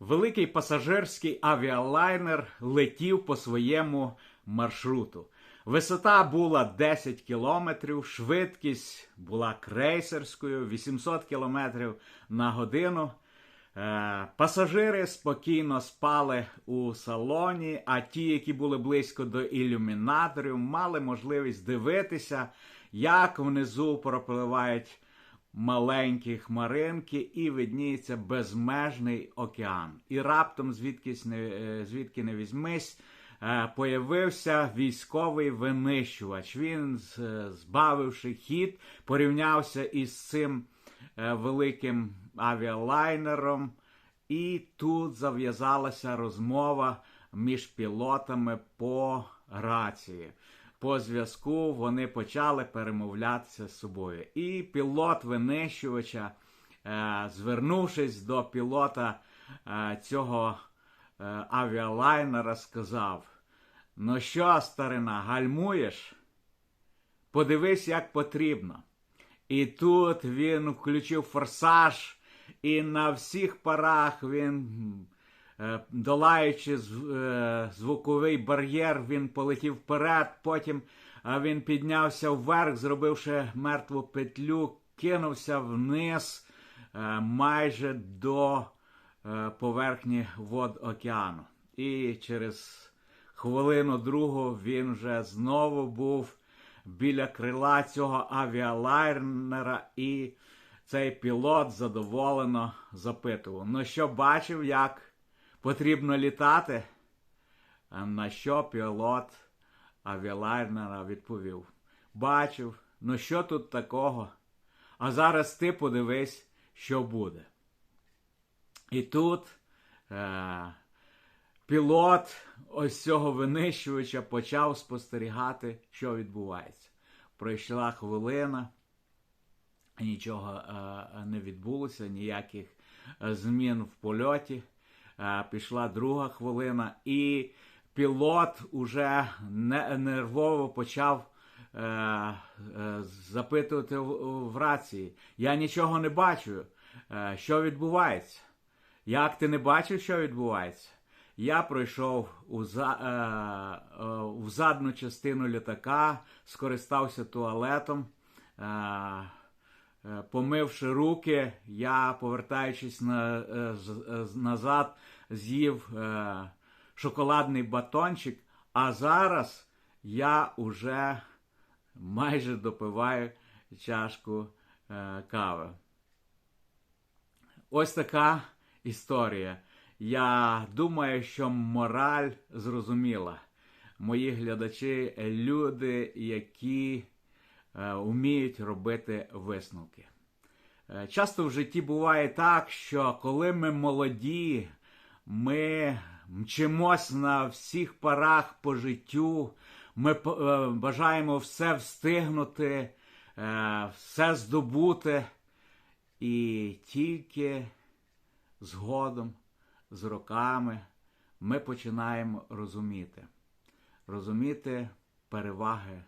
Великий пасажирський авіалайнер летів по своєму маршруту. Висота була 10 кілометрів, швидкість була крейсерською 800 кілометрів на годину. Е, Пасажири спокійно спали у салоні, а ті, які були близько до ілюмінаторів, мали можливість дивитися, як внизу пропливають маленькі хмаринки і видніється безмежний океан. І раптом, звідкись не, е, звідки не візьмись, е, появився військовий винищувач. Він, е, збавивши хід, порівнявся із цим великим авіалайнером. І тут зав'язалася розмова між пілотами по рації. По зв'язку вони почали перемовлятися з собою. І пілот винищувача, е, звернувшись до пілота е, цього е, авіалайнера, сказав: Ну що, старина, гальмуєш? Подивись, як потрібно. І тут він включив форсаж, і на всіх парах він, долаючи е, звуковий бар'єр, він полетів вперед. Потім е, він піднявся вверх, зробивши мертву петлю, кинувся вниз е, майже до е, поверхні вод океану. І через хвилину другу він вже знову був біля крила цього авіалайнера, і цей пілот задоволено запитував: ну що бачив, як потрібно літати? На що пілот авіалайнера відповів: Бачив, ну що тут такого? А зараз ти подивись, що буде. І тут е, пілот ось цього винищувача почав спостерігати, що відбувається. Пройшла хвилина, нічого е, не відбулося, ніяких е, змін в польоті. Е, пішла друга хвилина, і пілот уже нервово почав е, е, запитувати в, рації: Я нічого не бачу. Що відбувається? Як ти не бачив, що відбувається? Я пройшов у, за, е, е, в задну частину літака, скористався туалетом. Е, помивши руки, я, повертаючись на, е, е, назад, з'їв е, шоколадний батончик, а зараз я уже майже допиваю чашку е, кави. Ось така історія. Я думаю, що мораль зрозуміла. Мої глядачі люди, які е, вміють робити висновки. Е, Часто в житті буває так, що коли ми молоді, ми мчимось на всіх парах по життю, ми е, бажаємо все встигнути, е, все здобути, і тільки згодом, з роками, ми починаємо розуміти, розуміти переваги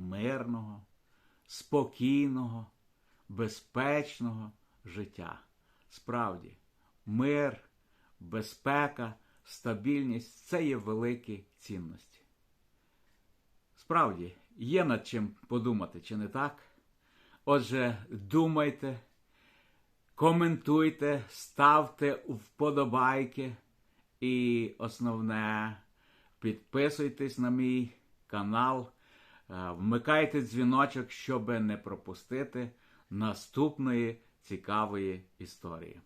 мирного, спокійного, безпечного життя. Справді, мир, безпека, стабільність це є великі цінності. Справді, є над чим подумати, чи не так? Отже, думайте, коментуйте, ставте вподобайки і основне, підписуйтесь на мій канал, вмикайте дзвіночок, щоб не пропустити наступної цікавої історії.